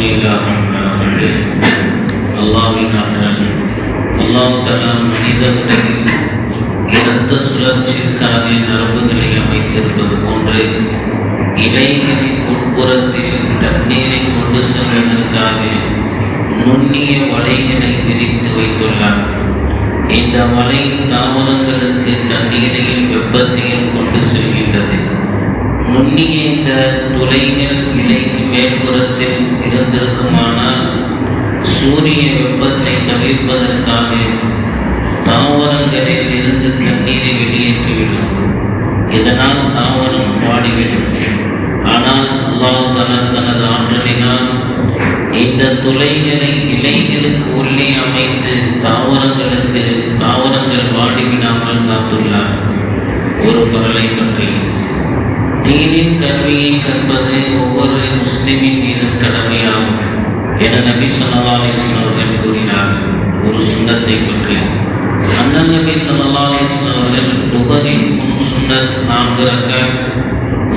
பிஸ்மில்லாஹிர்ரஹ்மானிர் அல்லாஹ்வின் அல்லாஹ் தஆலா மனித இரத்த சுழற்சிக்காக நரம்புகளை அமைத்திருப்பது போன்று இலைகளின் உட்புறத்தில் தண்ணீரை கொண்டு செல்வதற்காக நுண்ணிய வலைகளை விரித்து வைத்துள்ளார் இந்த வலை தாவரங்களுக்கு தண்ணீரையும் வெப்பத்தையும் கொண்டு செல்கின்றது நுண்ணிய இந்த துளைகள் இலைக்கு மேற்புறத்தில் இருந்திருக்குமானால் சூரிய வெப்பத்தை தவிர்ப்பதற்காக தாவரங்களில் இருந்து தண்ணீரை வெளியேற்றிவிடும். இதனால் தாவரம் வாடிவிடும். ஆனால் அல்லாஹ் தலா தனது ஆற்றலினால் இந்த துளைகளை என நபி ஸல்லல்லாஹு அவர்கள் கூறினார். ஒரு சுண்ணத்தை பற்றி. அண்ணன் நபி ஸல்லல்லாஹு அலைஹி அவர்கள் லுகரின் முன் சுன்னத் நான்கு ரக்காத்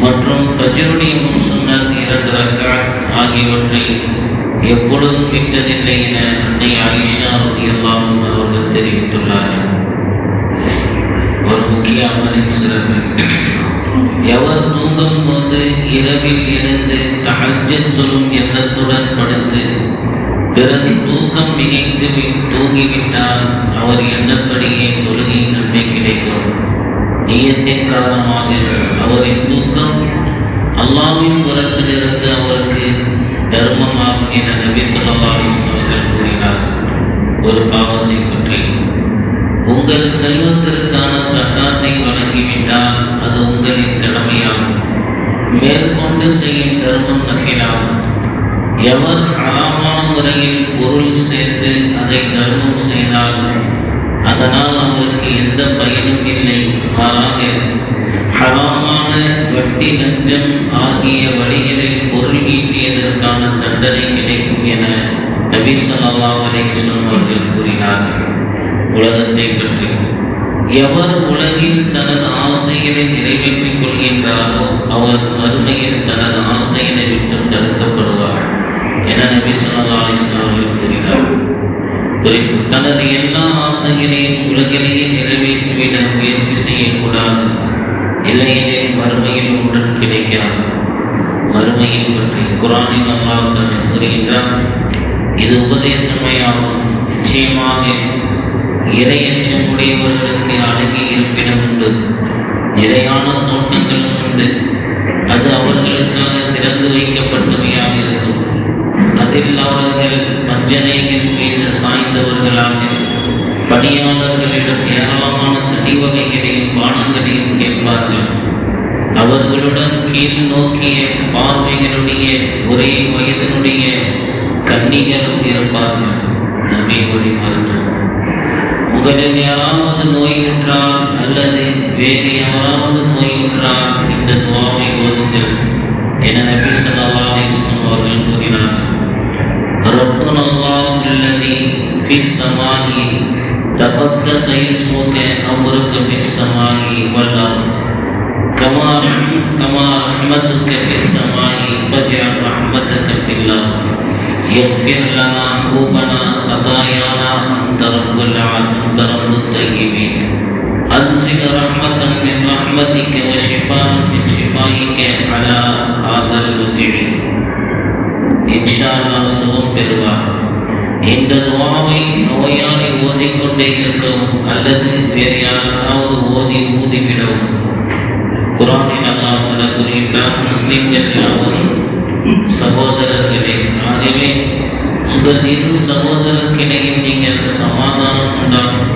மற்றும் ஃபஜருடைய முன் சுன்னத் இரண்டு ரக்காத் ஆகியவற்றை எப்பொழுதும் விட்டதில்லை என பிறகு தூக்கம் மிகைத்து தூங்கிவிட்டால் அவர் எண்ணப்படியே தொழுகை நன்மை கிடைக்கும். நீயத்தின் காரணமாக அவரின் தூக்கம் அல்லாவின் புறத்திலிருந்து அவருக்கு தர்மமாகும் என நபி சொல்லாஸ்வர்கள் கூறினார். ஒரு பாவத்தை பற்றி. உங்கள் செல்வத்திற்கான சட்டத்தை வழங்கிவிட்டால் அது உங்களின் கடமையாகும். மேற்கொண்டு செய்யும் தர்மம் நஃபிலாகும். எவர் அறாமான முறையில் பொருள் சேர்த்து அதை தர்மம் செய்தால் அதனால் அவருக்கு எந்த பயனும் இல்லை. மாறாக ஹராமான வட்டி லஞ்சம் ஆகிய வழிகளில் பொருள் ஈட்டியதற்கான தண்டனை கிடைக்கும் என நபி ஸல்லல்லாஹு அலைஹி அவர்கள் கூறினார்கள். உலகத்தை பற்றி. எவர் உலகில் தனது ஆசைகளை நிறைவேற்றிக் கொள்கின்றாரோ அவர் மறுமையில் தனது ஆசைகளை நபி சொல்லா அலைஹி கூறினார் குறிப்பு தனது எல்லா ஆசைகளையும் உலகிலேயே நிறைவேற்றிவிட முயற்சி செய்யக்கூடாது. இல்லையெனில் மறுமையில் ஒன்றும் கிடைக்காது. மறுமையை பற்றி குரானின் அல்லாஹ் தஆலா கூறுகின்றார் இது உபதேசமயாகும் நிச்சயமாக இறையச்சம் உடையவர்களுக்கு அணுகி இருப்பிடம் உண்டு. நிலையான தோட்டங்களும் கேட்பார்கள் பணியாளர்களிடம் ஏராளமான தடி வகைகளையும் பானங்களையும் கேட்பார்கள் அவர்களுடன் கீழ் நோக்கிய பார்வைகளுடைய ஒரே வயதினுடைய கன்னிகளும் இருப்பார்கள் நபி மொழி மருத்துவம் உங்களில் யாராவது என்றால் அல்லது வேறு யாராவது السماء. تقدس اسمك أمرك في السماء والأرض. كما كما رحمتك في السماء فاجعل رحمتك في الأرض. يغفر لنا ذنوبنا خطايانا أنت رب العالمين أنت رب الطيبين. أنزل رحمة من رحمتك وشفاء من شفائك على இந்த துவாவை நோயாளி ஓதிக்கொண்டே இருக்கவும் அல்லது வேறு யாருக்காவது ஓதி ஊதிவிடவும். குரானில் அல்லாஹல கூறியுள்ளார் முஸ்லிம்கள் யாவரும் சகோதரர்களே ஆகவே உங்கள் இரு சகோதரர்களிடையில் நீங்கள் சமாதானம் உண்டாகும்